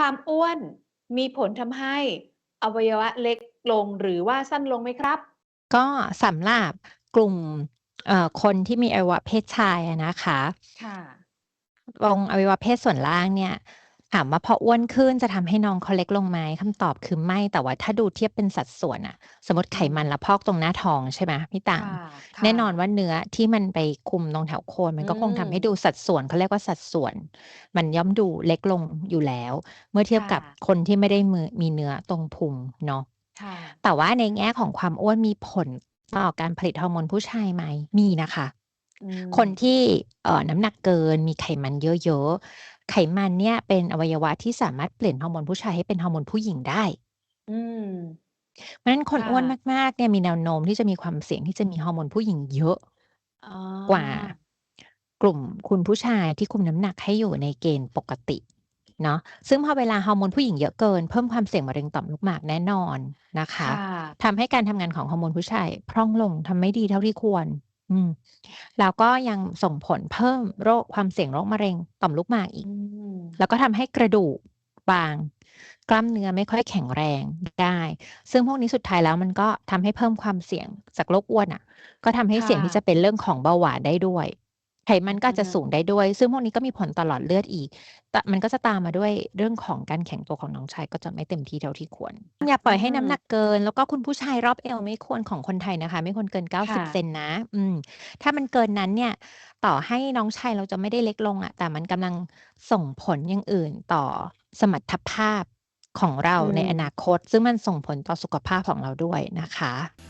ความอ้วนมีผลทำให้อวัยวะเล็กลงหรือว่าสั้นลงไหมครับ?ก็สำหรับกลุ่มเอ่อคนที่มีอวัยวะเพศชายอะนะคะค่ะตรงอวัยวะเพศส่วนล่างเนี่ย ถามว่าพออ้วนขึ้นจะทำให้น้องเขาเล็กลงไหม คำตอบคือไม่ แต่ว่าถ้าดูเทียบเป็นสัดส่วนอะสมมุติอืไขมมันเราพอกตรงหน้าท้องใช่ไหมพี่ต่าคง่ะคแน่่นอนะว่าเนื้อที่มันไปคลุมตรงแถวโคนมัอืนก็คงทำให้มดูสัดส่วนเขาเรียกว่าสัดส่วน มันย่อมดูเล็กลงอยู่แล้ว เมื่อเทีคยบ่กับะคนที่ไม่ได้มือมีเนื้อตรงพุงเนาะ ค่ะ แต่ว่าในแง่ของความอ้วนมีผลต่อการผลิตฮอร์โมนผู้ชายไหม?มีนะคะ อืคนมที่เอ่อน้ำหนักเกินมีไขมันเยอะๆ ไขมันเนี่ยเป็นอวัยวะที่สามารถเปลี่ยนฮอร์โมนผู้ชายให้เป็นฮอร์โมนผู้หญิงได้ อืม เพราะฉะนั้นคคน่อ้วนะมาก ๆ เนี่ยมีแนวโน้มที่จะมีความเสี่ยงที่จะมีฮอร์โมนผู้หญิงเยอะ อ๋อ กว่ากลุ่มคุณผู้ชายที่คุมน้ำหนักให้อยู่ในเกณฑ์ปกติเนาะซึ่งพอเวลาฮอร์โมนผู้หญิงเยอะเกิน เพิ่มความเสี่ยงมะเร็งต่อมลูกหมากแน่นอนนะคคะ่ะ ทำให้การทำงานของฮอร์โมนผู้ชายพร่องลงทำไม่ดีเท่าที่ควร อืมแล้วก็ยังส่งผลเพิ่มโรคความเสี่ยงโรคมะเร็งต่อมลูกหมากอีอืกม แล้วก็ทำให้กระดูกบาง กล้ามเนื้อไม่ค่อยแข็งแรงได้ ซึ่งพวกนี้สุดท้ายแล้วมันก็ทำให้เพิ่มความเสี่ยงจากโรคอ้วนอะ ก็ทำให้เสี่ยงที่จะเป็นเรื่องของเบาหวานได้ด้วย มันก็อาจจะสูงได้ด้วย ซึ่งพวกนี้ก็มีผลต่อหลอดเลือดอีกตมันก็จะตามมาด้วยเรื่องของการแข็งตัวของน้องชายก็จะไม่เต็มที่เท่าที่ควร อย่าปล่อยให้น้ำหนักเกิน แล้วก็คุณผู้ชายรอบเอวไม่ควรของคนไทยนะคะ ไม่ควรเกินค่90 เซะนนะ อืม ถ้ามันเกินนั้นเนี่ยต่อให้น้องชายเราจะไม่ได้เล็กลงอะแต่มันกำลังส่งผลอย่างอื่นต่อสมรรถภาพของเราอืในอนามคต ซึ่งมันส่งผลต่อสุขภาพของเราด้วยนะคะเรา